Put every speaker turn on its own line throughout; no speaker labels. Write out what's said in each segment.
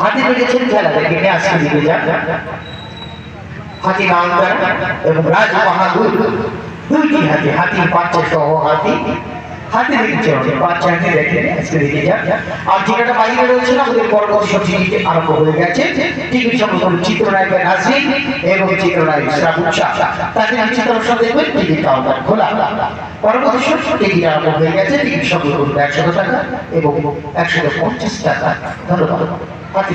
হাতি লেগেছেন খেলা দেখে নিয়ে আজকে দিকে যান হাতি নামদার এবং রাজ বাহাদুর দুইটি হাতি, হাতির বাচ্চা সহ হাতি। হাতি দেখছে অনেক বাচ্চা হাতি দেখে আজকে দিকে যান আর যেটা বাইরে রয়েছে না ওদের বড় বড় সব জিনিস আরম্ভ হয়ে গেছে। টিভি সম্পর্ক চিত্রনায়ক নাসরিন এবং চিত্রনায়ক শ্রাবণ শাহ। তাদের চিত্র দেখবেন টিভি কাউন্টার খোলা। পরবর্তী সময় টিভি আরম্ভ হয়ে গেছে টিভি সম্পর্ক একশো টাকা এবং একশো পঞ্চাশ টাকা। ধন্যবাদ। হাতি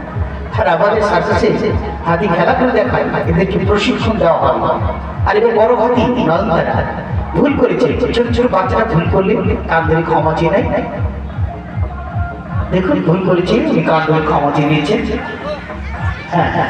আর আমাদের সার্কাসে হাতি খেলা করে দেখায়। এদেরকে প্রশিক্ষণ দেওয়া হয়। আর এবার বড় হাতি নয়নতারা। ভুল করেছে। ছোট ছোট বাচ্চারা ভুল করলে কান ধরে ক্ষমা চেয়ে নেয়। দেখুন, ভুল করেছে কান ধরে ক্ষমা চেয়ে নিয়েছে। হ্যাঁ হ্যাঁ।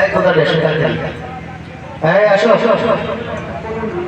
এই কথা বেশি আসো আসো আসো।